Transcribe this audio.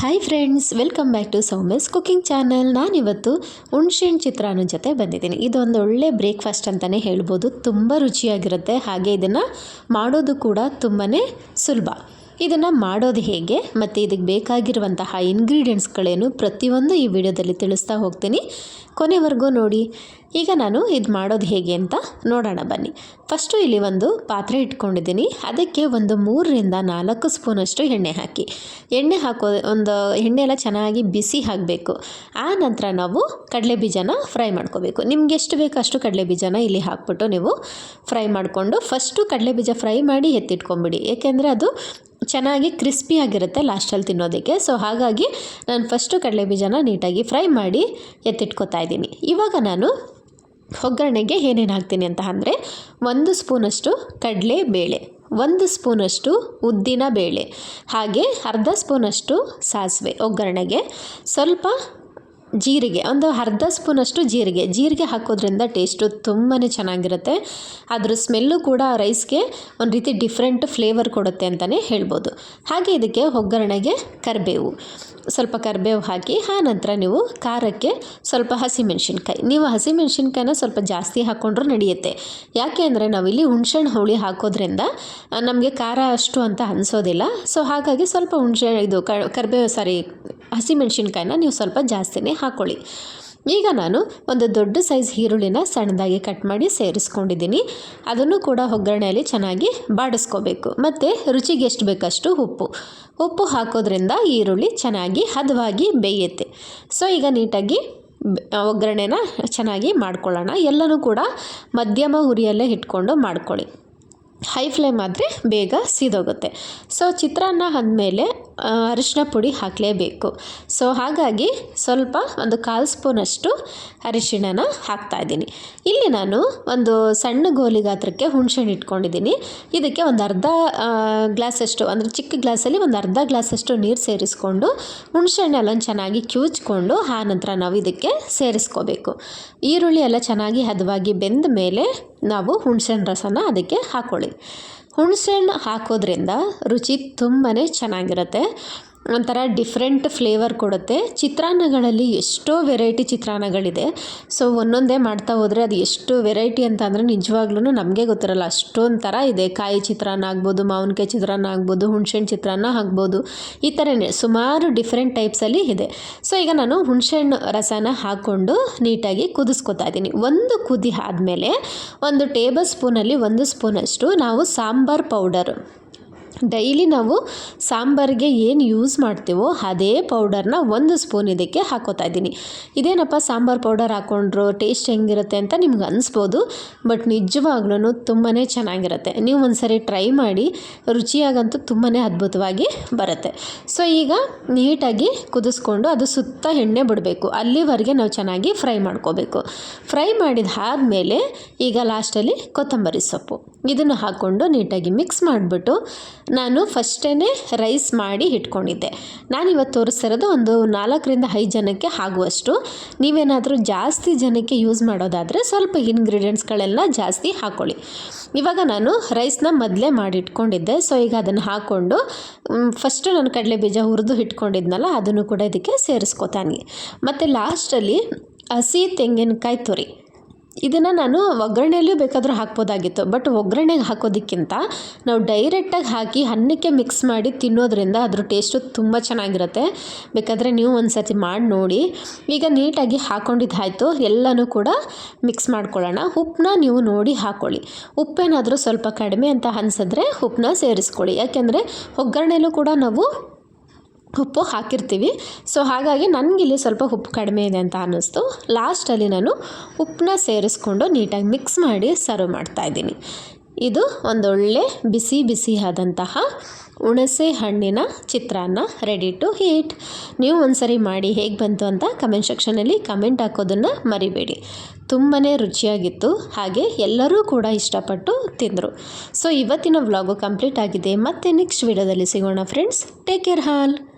Hi friends welcome back to Soumya's cooking channel ನಾನಿವತ್ತು ಹುಣ್ಸೆಹಣ್ಣು ಚಿತ್ರಾನ್ನ ಜೊತೆ ಬಂದಿದ್ದೀನಿ. ಇದೊಂದು ಒಳ್ಳೆ ಬ್ರೇಕ್ಫಾಸ್ಟ್ ಅಂತಲೇ ಹೇಳ್ಬೋದು. ತುಂಬ ರುಚಿಯಾಗಿರುತ್ತೆ. ಹಾಗೆ ಇದನ್ನು ಮಾಡೋದು ಕೂಡ ತುಂಬಾ ಸುಲಭ. ಇದನ್ನು ಮಾಡೋದು ಹೇಗೆ? ಮತ್ತು ಇದಕ್ಕೆ ಬೇಕಾಗಿರುವಂತಹ ಇಂಗ್ರೀಡಿಯೆಂಟ್ಸ್ಗಳೇನು ಪ್ರತಿಯೊಂದು ಈ ವಿಡಿಯೋದಲ್ಲಿ ತಿಳಿಸ್ತಾ ಹೋಗ್ತೀನಿ. ಕೊನೆವರೆಗೂ ನೋಡಿ. ಈಗ ನಾನು ಇದು ಮಾಡೋದು ಹೇಗೆ ಅಂತ ನೋಡೋಣ ಬನ್ನಿ. ಫಸ್ಟು ಇಲ್ಲಿ ಒಂದು ಪಾತ್ರೆ ಇಟ್ಕೊಂಡಿದ್ದೀನಿ. ಅದಕ್ಕೆ ಒಂದು ಮೂರರಿಂದ ನಾಲ್ಕು ಸ್ಪೂನಷ್ಟು ಎಣ್ಣೆ ಹಾಕಿ. ಎಣ್ಣೆ ಹಾಕೋ ಒಂದು ಎಣ್ಣೆ ಎಲ್ಲ ಚೆನ್ನಾಗಿ ಬಿಸಿ ಹಾಕಬೇಕು. ಆ ನಂತರ ನಾವು ಕಡಲೆ ಬೀಜನ ಫ್ರೈ ಮಾಡ್ಕೋಬೇಕು. ನಿಮ್ಗೆ ಎಷ್ಟು ಬೇಕೋ ಅಷ್ಟು ಕಡಲೆ ಬೀಜನ ಇಲ್ಲಿ ಹಾಕ್ಬಿಟ್ಟು ನೀವು ಫ್ರೈ ಮಾಡಿಕೊಂಡು ಫಸ್ಟು ಕಡಲೆ ಬೀಜ ಫ್ರೈ ಮಾಡಿ ಎತ್ತಿಟ್ಕೊಂಬಿಡಿ. ಏಕೆಂದರೆ ಅದು ಚೆನ್ನಾಗಿ ಕ್ರಿಸ್ಪಿಯಾಗಿರುತ್ತೆ ಲಾಸ್ಟಲ್ಲಿ ತಿನ್ನೋದಕ್ಕೆ. ಸೊ ಹಾಗಾಗಿ ನಾನು ಫಸ್ಟು ಕಡಲೆ ಬೀಜನ ನೀಟಾಗಿ ಫ್ರೈ ಮಾಡಿ ಎತ್ತಿಟ್ಕೊತಾ ಇದ್ದೀನಿ. ಇವಾಗ ನಾನು ಒಗ್ಗರಣೆಗೆ ಏನೇನು ಹಾಕ್ತೀನಿ ಅಂತ ಅಂದರೆ ಒಂದು ಸ್ಪೂನಷ್ಟು ಕಡಲೆ ಬೇಳೆ, ಒಂದು ಸ್ಪೂನಷ್ಟು ಉದ್ದಿನ ಬೇಳೆ, ಹಾಗೆ ಅರ್ಧ ಸ್ಪೂನಷ್ಟು ಸಾಸಿವೆ ಒಗ್ಗರಣೆಗೆ. ಸ್ವಲ್ಪ ಜೀರಿಗೆ, ಒಂದು ಅರ್ಧ ಸ್ಪೂನಷ್ಟು ಜೀರಿಗೆ. ಜೀರಿಗೆ ಹಾಕೋದ್ರಿಂದ ಟೇಸ್ಟು ತುಂಬಾ ಚೆನ್ನಾಗಿರುತ್ತೆ. ಅದ್ರ ಸ್ಮೆಲ್ಲು ಕೂಡ ರೈಸ್ಗೆ ಒಂದು ರೀತಿ ಡಿಫ್ರೆಂಟ್ ಫ್ಲೇವರ್ ಕೊಡುತ್ತೆ ಅಂತಲೇ ಹೇಳ್ಬೋದು. ಹಾಗೆ ಇದಕ್ಕೆ ಒಗ್ಗರಣೆಗೆ ಕರಿಬೇವು. ಸ್ವಲ್ಪ ಕರಿಬೇವು ಹಾಕಿ, ಆ ನಂತರ ನೀವು ಖಾರಕ್ಕೆ ಸ್ವಲ್ಪ ಹಸಿಮೆಣ್ಸಿನ್ಕಾಯಿ. ನೀವು ಹಸಿಮೆಣ್ಸಿನ್ಕಾಯಿನ ಸ್ವಲ್ಪ ಜಾಸ್ತಿ ಹಾಕ್ಕೊಂಡ್ರೂ ನಡೆಯುತ್ತೆ. ಯಾಕೆ ಅಂದರೆ ನಾವಿಲ್ಲಿ ಹುಣ್ಸೆಹಣ್ಣು ಹುಳಿ ಹಾಕೋದ್ರಿಂದ, ನಮಗೆ ಖಾರ ಅಷ್ಟು ಅಂತ ಅನಿಸೋದಿಲ್ಲ. ಸೊ ಹಾಗಾಗಿ ಸ್ವಲ್ಪ ಹುಣ್ಸೆ, ಇದು ಕರಿಬೇವು ಸಾರಿ ಹಸಿಮೆಣ್ಸಿನ್ಕಾಯಿನ ನೀವು ಸ್ವಲ್ಪ ಜಾಸ್ತಿನೇ ಹಾಕ್ಕೊಳ್ಳಿ ಈಗ ನಾನು ಒಂದು ದೊಡ್ಡ ಸೈಜ್ ಈರುಳ್ಳಿನ ಸಣ್ಣದಾಗಿ ಕಟ್ ಮಾಡಿ ಸೇರಿಸ್ಕೊಂಡಿದ್ದೀನಿ. ಅದನ್ನು ಕೂಡ ಒಗ್ಗರಣೆಯಲ್ಲಿ ಚೆನ್ನಾಗಿ ಬಾಡಿಸ್ಕೋಬೇಕು. ಮತ್ತು ರುಚಿಗೆ ಎಷ್ಟು ಬೇಕಷ್ಟು ಉಪ್ಪು. ಉಪ್ಪು ಹಾಕೋದ್ರಿಂದ ಈರುಳ್ಳಿ ಚೆನ್ನಾಗಿ ಹದವಾಗಿ ಬೇಯುತ್ತೆ. ಸೊ ಈಗ ನೀಟಾಗಿ ಒಗ್ಗರಣೆನ ಚೆನ್ನಾಗಿ ಮಾಡ್ಕೊಳ್ಳೋಣ. ಎಲ್ಲನೂ ಕೂಡ ಮಧ್ಯಮ ಉರಿಯಲ್ಲೇ ಇಟ್ಕೊಂಡು ಮಾಡ್ಕೊಳ್ಳಿ. ಹೈ ಫ್ಲೇಮ್ ಆದರೆ ಬೇಗ ಸೀದೋಗುತ್ತೆ. ಸೊ ಚಿತ್ರಾನ್ನ ಅಂದಮೇಲೆ ಅರಿಶಿನ ಪುಡಿ ಹಾಕಲೇಬೇಕು. ಸೊ ಹಾಗಾಗಿ ಸ್ವಲ್ಪ ಒಂದು ಕಾಲು ಸ್ಪೂನಷ್ಟು ಅರಿಶಿಣನ ಹಾಕ್ತಾಯಿದ್ದೀನಿ ಇಲ್ಲಿ ನಾನು ಒಂದು ಸಣ್ಣ ಗೋಲಿ ಗಾತ್ರಕ್ಕೆ ಹುಣಸೆಹಣ್ಣು ಇಟ್ಕೊಂಡಿದ್ದೀನಿ. ಇದಕ್ಕೆ ಒಂದು ಅರ್ಧ ಗ್ಲಾಸಷ್ಟು, ಅಂದರೆ ಚಿಕ್ಕ ಗ್ಲಾಸಲ್ಲಿ ಒಂದು ಅರ್ಧ ಗ್ಲಾಸಷ್ಟು ನೀರು ಸೇರಿಸ್ಕೊಂಡು ಹುಣ್ಸೆಹಣ್ಣೆಲ್ಲ ಚೆನ್ನಾಗಿ ಕ್ಯೂಚ್ಕೊಂಡು ಆ ನಂತರ ನಾವು ಇದಕ್ಕೆ ಸೇರಿಸ್ಕೋಬೇಕು. ಈರುಳ್ಳಿ ಎಲ್ಲ ಚೆನ್ನಾಗಿ ಹದವಾಗಿ ಬೆಂದ ಮೇಲೆ ನಾವು ಹುಣಸೆಹಣ್ಣು ರಸನ ಅದಕ್ಕೆ ಹಾಕ್ಕೊಳ್ಳಿ ಹುಣಸೆಹಣ್ಣು ಹಾಕೋದ್ರಿಂದ ರುಚಿ ತುಂಬಾ ಚೆನ್ನಾಗಿರುತ್ತೆ. ಒಂಥರ ಡಿಫ್ರೆಂಟ್ ಫ್ಲೇವರ್ ಕೊಡುತ್ತೆ. ಚಿತ್ರಾನ್ನಗಳಲ್ಲಿ ಎಷ್ಟೋ ವೆರೈಟಿ ಚಿತ್ರಾನ್ನಗಳಿದೆ. ಸೊ ಒಂದೊಂದೇ ಮಾಡ್ತಾ ಹೋದರೆ ಅದು ಎಷ್ಟು ವೆರೈಟಿ ಅಂತ ಅಂದರೆ ನಿಜವಾಗ್ಲೂ ನಮಗೆ ಗೊತ್ತಿರಲ್ಲ. ಅಷ್ಟೊಂದು ಥರ ಇದೆ. ಕಾಯಿ ಚಿತ್ರಾನ್ನ ಆಗ್ಬೋದು, ಮಾವಿನಕಾಯಿ ಚಿತ್ರಾನ್ನ ಆಗ್ಬೋದು, ಹುಣ್ಸೆಹಣ್ಣು ಚಿತ್ರಾನ್ನ ಆಗ್ಬೋದು. ಈ ಥರನೇ ಸುಮಾರು ಡಿಫ್ರೆಂಟ್ ಟೈಪ್ಸಲ್ಲಿ ಇದೆ. ಸೊ ಈಗ ನಾನು ಹುಣ್ಸೆಹಣ್ಣು ರಸನ ಹಾಕ್ಕೊಂಡು ನೀಟಾಗಿ ಕುದಿಸ್ಕೊತಾ ಇದ್ದೀನಿ. ಒಂದು ಕುದಿ ಆದಮೇಲೆ ಒಂದು ಟೇಬಲ್ ಸ್ಪೂನಲ್ಲಿ ಒಂದು ಸ್ಪೂನಷ್ಟು ನಾವು ಸಾಂಬಾರ್ ಪೌಡರ್ ಡೈಲಿ ನಾವು ಸಾಂಬಾರಿಗೆ ಏನು ಯೂಸ್ ಮಾಡ್ತೀವೋ ಅದೇ ಪೌಡರ್ನ ಒಂದು ಸ್ಪೂನ್ ಇದಕ್ಕೆ ಹಾಕೋತಾ ಇದ್ದೀನಿ. ಇದೇನಪ್ಪ ಸಾಂಬಾರು ಪೌಡರ್ ಹಾಕ್ಕೊಂಡ್ರು ಟೇಸ್ಟ್ ಹೆಂಗಿರುತ್ತೆ ಅಂತ ನಿಮ್ಗೆ ಅನಿಸ್ಬೋದು ಬಟ್ ನಿಜವಾಗ್ಲೂ ತುಂಬಾ ಚೆನ್ನಾಗಿರುತ್ತೆ. ನೀವು ಒಂದ್ಸರಿ ಟ್ರೈ ಮಾಡಿ, ರುಚಿಯಾಗಂತೂ ತುಂಬಾ ಅದ್ಭುತವಾಗಿ ಬರುತ್ತೆ. ಸೊ ಈಗ ನೀಟಾಗಿ ಕುದಿಸ್ಕೊಂಡು ಅದು ಸುತ್ತ ಎಣ್ಣೆ ಬಿಡಬೇಕು. ಅಲ್ಲಿವರೆಗೆ ನಾವು ಚೆನ್ನಾಗಿ ಫ್ರೈ ಮಾಡ್ಕೋಬೇಕು. ಫ್ರೈ ಮಾಡಿದ ಮಾಡಿದಾದಮೇಲೆ ಈಗ ಲಾಸ್ಟಲ್ಲಿ ಕೊತ್ತಂಬರಿ ಸೊಪ್ಪು. ಇದನ್ನು ಹಾಕ್ಕೊಂಡು ನೀಟಾಗಿ ಮಿಕ್ಸ್ ಮಾಡಿಬಿಟ್ಟು ನಾನು ಫಸ್ಟೇ ರೈಸ್ ಮಾಡಿ ಇಟ್ಕೊಂಡಿದ್ದೆ ನಾನು ಇವತ್ತು ತೋರಿಸಿರೋದು ಒಂದು ನಾಲ್ಕರಿಂದ ಐದು ಜನಕ್ಕೆ ಆಗುವಷ್ಟು. ನೀವೇನಾದರೂ ಜಾಸ್ತಿ ಜನಕ್ಕೆ ಯೂಸ್ ಮಾಡೋದಾದರೆ ಸ್ವಲ್ಪ ಇಂಗ್ರೀಡಿಯೆಂಟ್ಸ್ಗಳೆಲ್ಲ ಜಾಸ್ತಿ ಹಾಕ್ಕೊಳ್ಳಿ ಇವಾಗ ನಾನು ರೈಸ್ನ ಮೊದಲೇ ಮಾಡಿ ಇಟ್ಕೊಂಡಿದ್ದೆ ಸೊ ಈಗ ಅದನ್ನು ಹಾಕ್ಕೊಂಡು ಫಸ್ಟು ನಾನು ಕಡಲೆ ಬೀಜ ಹುರಿದು ಇಟ್ಕೊಂಡಿದ್ನಲ್ಲ ಅದನ್ನು ಕೂಡ ಇದಕ್ಕೆ ಸೇರಿಸ್ಕೊತಾನೆ. ಮತ್ತು ಲಾಸ್ಟಲ್ಲಿ ಹಸಿ ತೆಂಗಿನಕಾಯಿ ತುರಿ. ಇದನ್ನು ನಾನು ಒಗ್ಗರಣೆಯಲ್ಲೂ ಬೇಕಾದರೂ ಹಾಕ್ಬೋದಾಗಿತ್ತು. ಬಟ್ ಒಗ್ಗರಣೆಗೆ ಹಾಕೋದಕ್ಕಿಂತ ನಾವು ಡೈರೆಕ್ಟಾಗಿ ಹಾಕಿ ಅನ್ನಕ್ಕೆ ಮಿಕ್ಸ್ ಮಾಡಿ ತಿನ್ನೋದ್ರಿಂದ ಅದ್ರ ಟೇಸ್ಟು ತುಂಬ ಚೆನ್ನಾಗಿರುತ್ತೆ. ಬೇಕಾದರೆ ನೀವು ಒಂದು ಸರ್ತಿ ಮಾಡಿ ನೋಡಿ. ಈಗ ನೀಟಾಗಿ ಹಾಕ್ಕೊಂಡಿದ್ದಾಯಿತು ಎಲ್ಲನೂ ಕೂಡ ಮಿಕ್ಸ್ ಮಾಡ್ಕೊಳ್ಳೋಣ. ಉಪ್ಪನ್ನ ನೀವು ನೋಡಿ ಹಾಕ್ಕೊಳ್ಳಿ ಉಪ್ಪೇನಾದರೂ ಸ್ವಲ್ಪ ಕಡಿಮೆ ಅಂತ ಅನ್ಸಿದ್ರೆ ಉಪ್ಪನ್ನ ಸೇರಿಸ್ಕೊಳ್ಳಿ. ಯಾಕೆಂದರೆ ಒಗ್ಗರಣೆಯಲ್ಲೂ ಕೂಡ ನಾವು ಉಪ್ಪು ಹಾಕಿರ್ತೀವಿ. ಸೊ ಹಾಗಾಗಿ ನನಗಿಲ್ಲಿ ಸ್ವಲ್ಪ ಉಪ್ಪು ಕಡಿಮೆ ಇದೆ ಅಂತ ಅನ್ನಿಸ್ತು. ಲಾಸ್ಟಲ್ಲಿ ನಾನು ಉಪ್ಪನ್ನ ಸೇರಿಸ್ಕೊಂಡು ನೀಟಾಗಿ ಮಿಕ್ಸ್ ಮಾಡಿ ಸರ್ವ್ ಮಾಡ್ತಾಯಿದ್ದೀನಿ ಇದು ಒಂದೊಳ್ಳೆ ಬಿಸಿ ಬಿಸಿ ಆದಂತಹ ಹುಣಸೆ ಹಣ್ಣಿನ ಚಿತ್ರಾನ್ನ ರೆಡಿ ಟು ಹೀಟ್ ನೀವು ಒಂದ್ಸರಿ ಮಾಡಿ ಹೇಗೆ ಬಂತು ಅಂತ ಕಮೆಂಟ್ ಸೆಕ್ಷನಲ್ಲಿ ಕಮೆಂಟ್ ಹಾಕೋದನ್ನು ಮರಿಬೇಡಿ. ತುಂಬಾ ರುಚಿಯಾಗಿತ್ತು. ಹಾಗೆ ಎಲ್ಲರೂ ಕೂಡ ಇಷ್ಟಪಟ್ಟು ತಿಂದರು. ಸೊ ಇವತ್ತಿನ ವ್ಲಾಗು ಕಂಪ್ಲೀಟ್ ಆಗಿದೆ. ಮತ್ತೆ ನೆಕ್ಸ್ಟ್ ವಿಡಿಯೋದಲ್ಲಿ ಸಿಗೋಣ ಫ್ರೆಂಡ್ಸ್ ಟೇಕ್ ಕೇರ್ ಹಾಲ್.